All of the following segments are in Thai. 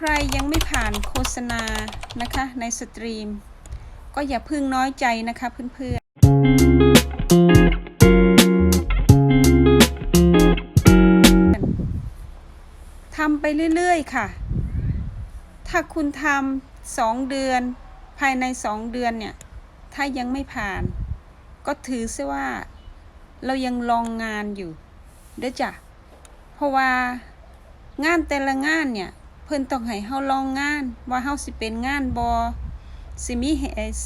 ใครยังไม่ผ่านโฆษณานะคะในสตรีม ก็อย่าพึ่งน้อยใจนะคะเพื่อนๆทำไปเรื่อยๆค่ะ ถ้าคุณทำสองเดือน ภายในสองเดือนเนี่ย ถ้ายังไม่ผ่าน ก็ถือซะว่า เรายังลองงานอยู่เด้อจ้ะเพราะว่างานแต่ละงานเนี่ย เพิ่นต้องให้เฮาลองงาน ว่าเฮาสิเป็นงานบอสิมี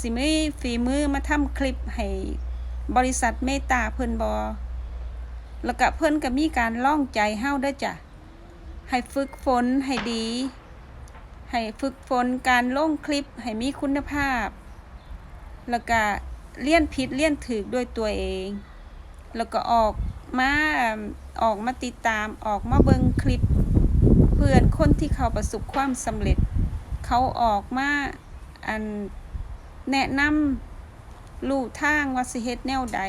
สิมีฝีมือมาทำคลิปให้บริษัทเมตตาเพิ่นบอแล้วก็เพิ่นก็มีการล่องใจเฮาเด้อจ้ะ ให้ฝึกฝนให้ดี ให้ฝึกฝนการลงคลิปให้มีคุณภาพ แล้วก็เลี่ยนผิดเลี่ยนถูกด้วยตัวเอง แล้วก็ออกมาออกมาติดตามออกมาเบิ่งคลิป พื่อนคนที่เขาประสบความสำเร็จ เขาออกมาอันแนะนำลู่ทางว่าสิเฮ็ดแนวใด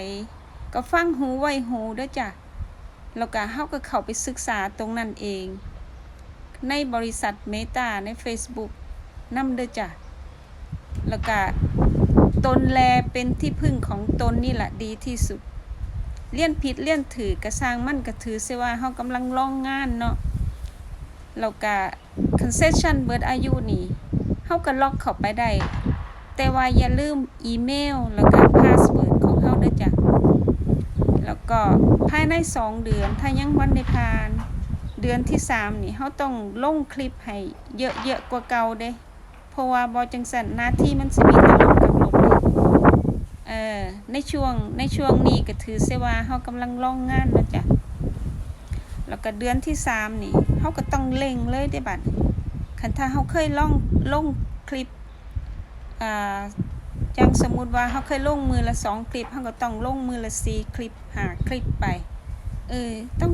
ก็ฟังหูไว้หูเด้อจ้ะแล้วก็เฮาก็เข้าไปศึกษาตรงนั้นเอง ในบริษัทเมตาใน Facebook นำเด้อจ้ะแล้วก็ตนแลเป็นที่พึ่งของตนนี่แหละดีที่สุด เลี่ยนผิดเลี่ยนถือกระสร้างมั่นกระถือเสว่าเฮากำลังลองงานเนาะ แล้วก็ concession เบิดอายุนี่เฮาก็ล็อกเข้าไปได้ แต่ว่าอย่าลืมอีเมล แล้วก็พาสเวิร์ดของเฮาเด้อจ้ะแล้วก็ภายใน 2 เดือน ถ้ายังวันได้ผ่าน เดือนที่ 3 นี่เฮาต้องลงคลิปให้เยอะๆกว่าเก่าเด้เพราะว่าบ่จังซั่นหน้าที่มันสิมีแต่ลงกับลงเอ่อในช่วงในช่วงนี้ก็ถือเสว่าเฮากำลังลองงานนะจ๊ะแล้วก็เดือนที่สามนี่ เฮาก็ต้องเร่งเลยได้บัดคันถ้าเฮาเคยล่องลงคลิปอ่าจังสมมุติว่าเฮาเคยลงมือละสองคลิปเฮาก็ต้องลงมือละสี่คลิปหาคลิปไปเออต้อง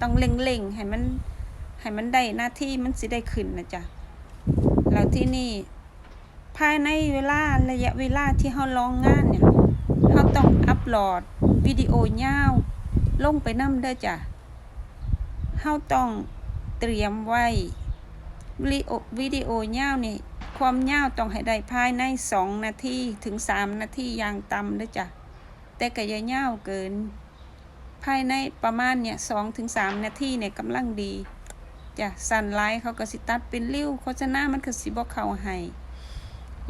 ต้องเร่งๆให้มันให้มันได้หน้าที่มันสิได้ขึ้นนะจ๊ะแล้วที่นี่ภายในเวลาระยะเวลาที่เราลองงานเนี่ยเราต้องอัปโหลดวิดีโอยาวลงไปนำเด้อจ้ะเราต้อง เตรียมไว้วิดีโอวิดีโอยาวนี่ความยาต้องให้ได้ภายใน2นาทีถึง3นาทีอย่างต่ำเด้อจ้ะแต่ก็อย่ายาเกิน ภายในประมาณเนี่ย2ถึง3นาทีเนี่ยกำลังดีจ้ะสั่นไลท์เขาก็สิตัดเป็นริ้วโฆษณามันก็สิบ่เขาให้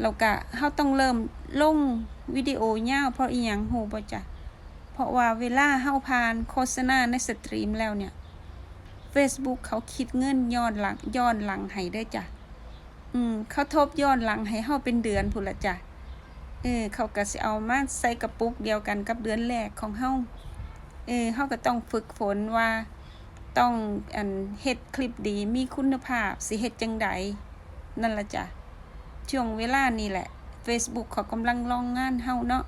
แล้วก็เฮาต้องเริ่มลงวิดีโอยาเพราะอีหยังฮู้บ่จ๊ะเพราะว่าเวลาเฮาผ่านโฆษณาในสตรีมแล้วเนี่ย Facebook เขาคิดเงินย้อนหลังย้อนหลังให้เด้จ้ะ อืม เขาทบย้อนหลังให้เฮาเป็นเดือนพุ่นละจ้ะ เออ เขาก็สิเอามาใส่กระปุกเดียวกันกับเดือนแรกของเฮา เออ เฮาก็ต้องฝึกฝนว่า ต้องอันเฮ็ดคลิปดีมีคุณภาพ สิเฮ็ดจังใดนั่นละจ้ะ ช่วงเวลานี่แหละ Facebook เขากำลังลองงานเฮาเนาะ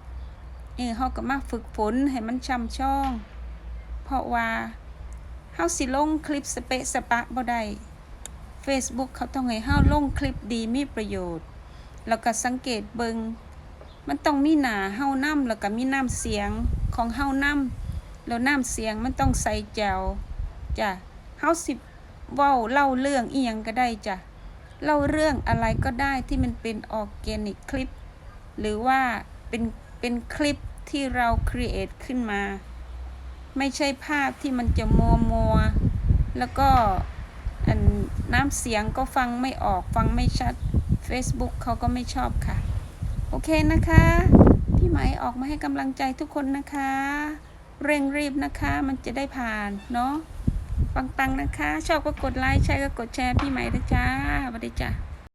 เออ เฮาก็มาฝึกฝนให้มันช่ำช่อง เพราะว่า เฮาสิลงคลิปสเปะสปะบ่ได้ Facebook เขาต้องให้เฮาลงคลิปดีมีประโยชน์ แล้วก็สังเกตเบิงมันต้องมีหนาเฮานํแล้วก็มีน้ำเสียงของเฮานํแล้วน้ำเสียงมันต้องใส่แจวจ้ะเฮาสิเว้าเล่าเรื่องอีหยังก็ได้จ้ะเล่าเรื่องอะไรก็ได้ที่มันเป็นออร์แกนิกคลิป หรือว่าเป็นเป็นคลิปที่เราครีเอทขึ้นมา ไม่ใช่ภาพที่มันจะมัวมัวแล้วก็น้ำเสียงก็ฟังไม่ออกฟังไม่ชัด Facebook เขาก็ไม่ชอบค่ะ โอเคนะคะ พี่ไหมออกมาให้กำลังใจทุกคนนะคะ เร่งรีบนะคะมันจะได้ผ่านเนาะปังๆนะคะ ชอบก็กดไลค์ใช่ก็กดแชร์พี่ใหม่นะจ้าสวัสดีจ้า